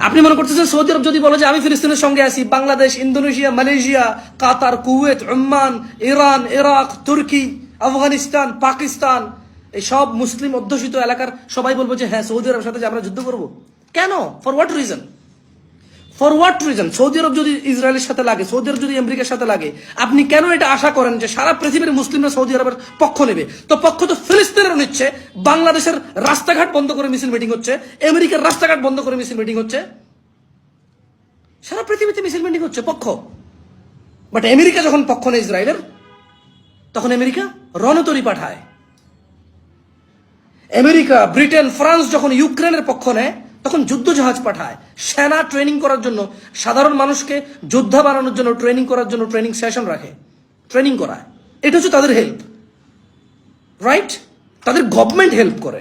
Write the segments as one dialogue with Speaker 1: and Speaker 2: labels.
Speaker 1: আপনি মনে করতেছেন সৌদি আরব যদি বলে যে আমি ফিলিস্তিনের সঙ্গে আছি, Bangladesh, Indonesia, Malaysia, Qatar, Kuwait, Oman, Iran, Iraq, তুর্কি, আফগানিস্তান, পাকিস্তান, এই সব মুসলিম অধ্যুষিত এলাকার সবাই বলব যে হ্যাঁ সৌদি আরবের সাথে যে আমরা যুদ্ধ করব। কেন? For what reason for what reason Saudi Arabia যদি ইসরায়েলের সাথে লাগে, সৌদি আরব যদি আমেরিকার সাথে লাগে, আপনি কেন এটা আশা করেন যে সারা পৃথিবীর মুসলিমরা সৌদি আরবের পক্ষ নেবে? তো পক্ষ তো ফিলিস্তিনেরও নিচ্ছে, বাংলাদেশের রাস্তাঘাট বন্ধ করে মিছিল মিটিং হচ্ছে, আমেরিকার রাস্তাঘাট বন্ধ করে মিছিল মিটিং হচ্ছে। সারা পৃথিবীতে মিছিল মিটিং হচ্ছে, পক্ষ। বাট আমেরিকা যখন পক্ষ নেই ইসরায়েলের, তখন আমেরিকা রণতরী পাঠায়। আমেরিকা, ব্রিটেন, ফ্রান্স যখন ইউক্রেনের পক্ষ নেয় তখন যুদ্ধ জাহাজ পাঠায়। সেনা ট্রেনিং করার জন্য, সাধারণ মানুষকে যোদ্ধা বানানোর জন্য ট্রেনিং করার জন্য ট্রেনিং সেশন রাখে। ট্রেনিং করায়। এটা হচ্ছে তাদের হেল্প রাইট তাদের গভর্নমেন্ট হেল্প করে।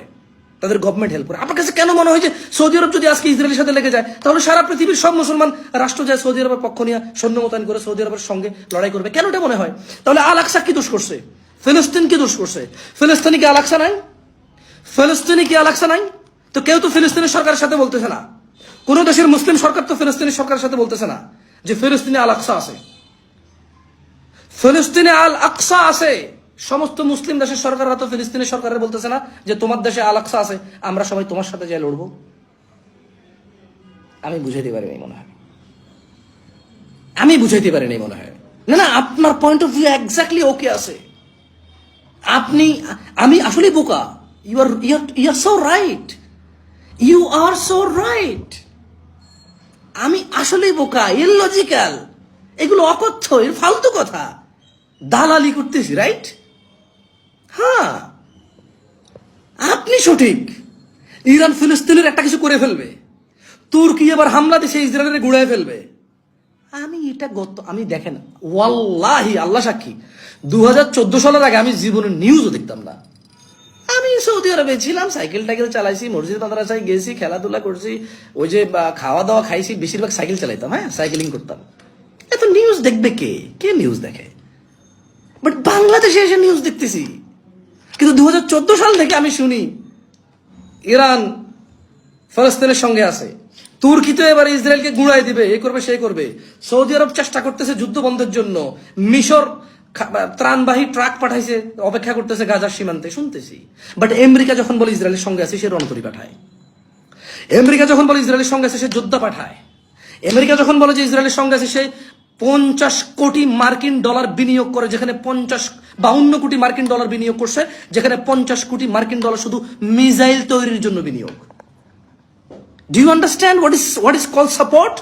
Speaker 1: তাদের গভর্নমেন্ট হেল্প করে। আপনার কাছে কেন মনে হয় যে সৌদি আরব যদি আজকে ইসরায়েলের সাথে লেগে যায়, তাহলে সারা পৃথিবীর সব মুসলমান রাষ্ট্র যায় সৌদি আরবের পক্ষ নিয়ে সৈন্য মোতায়েন করে সৌদি আরবের সঙ্গে লড়াই করবে। কেন এটা মনে হয়? তাহলে আল আকসা কি দোষ করছে? ফিলিস্তিন কি দোষ করছে? ফিলিস্তিনি কি আল আকসা নাই? ফিলিস্তিনি কি আল আকসা নাই? তো কেউ তো ফিলিস্তিনের সরকারের সাথে বলতেছে না। কোন দেশের মুসলিম সরকার তো ফিলিস্তিনি সরকারের সাথে বলতেছে না যে ফিলিস্তিনে আল আকসা আছে। ফিলিস্তিনে আল আকসা আছে। সমস্ত মুসলিম দেশের সরকাররা তো ফিলিস্তিনের সরকারের বলতেছে না যে তোমার দেশে আল আকসা আছে, আমরা সবাই তোমার সাথে যাই লড়বো। আমি বুঝাইতে পারিনি মনে হয়। আমি বুঝাইতে পারিনি মনে হয়। না না, আপনার point of view exactly okay আছে। আপনি, আমি আসলে বোকা। You are you are so right you are so right আমি আসলেই বোকা ইললজিক্যাল এগুলো অকথ্য, এর ফালতু কথা। দালালি করতেছি রাইট হ্যাঁ। আপনি সঠিক। ইরান ফিলিস্তিনের একটা কিছু করে ফেলবে। তুর্কি এবার হামলা দিছে, ইসরায়েলের গুড়ায় ফেলবে। আমি এটা গত আমি দেখেন, ওয়াল্লাহি, আল্লাহ সাক্ষী। দু হাজার চোদ্দ সালের আগে আমি জীবনের নিউজও দেখতাম না। সৌদি আরবে ছিলাম সাইকেল টাইকেল চালাইছি মসজিদ মাদ্রাসায় গেছি, খেলাধুলা করছি, ওই যে খাওয়া দাওয়া খাইছি, বেশিরভাগ সাইকেল চালাইতাম হ্যাঁ সাইকেলিং করতাম। এত নিউজ দেখবে কে? কে নিউজ দেখে? বাট বাংলাদেশে এসে নিউজ দেখতেছি। কিন্তু দু হাজার চোদ্দ সাল থেকে আমি শুনি, ইরান ফলস্তিনের সঙ্গে আছে। তুর্কি তো এবার ইসরায়েলকে গুড়াই দিবে, এ করবে, সে করবে। সৌদি আরব চেষ্টা করতেছে যুদ্ধ বন্ধের জন্য। মিশর ত্রাণবাহী ট্রাক পাঠাইছে, অপেক্ষা করতেছে গাজার সীমান্তে, শুনতেছি। বাট আমেরিকা যখন বলে ইসরায়েলের সঙ্গে আছে, সে রণতরী পাঠায়। আমেরিকা যখন বলে ইসরায়েলের সঙ্গে আছে, সে যোদ্ধা পাঠায়। আমেরিকা যখন বলে যে ইসরায়েলের সঙ্গে আছে, সে পঞ্চাশ কোটি মার্কিন ডলার বিনিয়োগ করে, যেখানে পঞ্চাশ, বাউন্ন কোটি মার্কিন ডলার বিনিয়োগ করছে, যেখানে পঞ্চাশ কোটি মার্কিন ডলার শুধু মিসাইল তৈরির জন্য বিনিয়োগ। Do you understand what is what is call support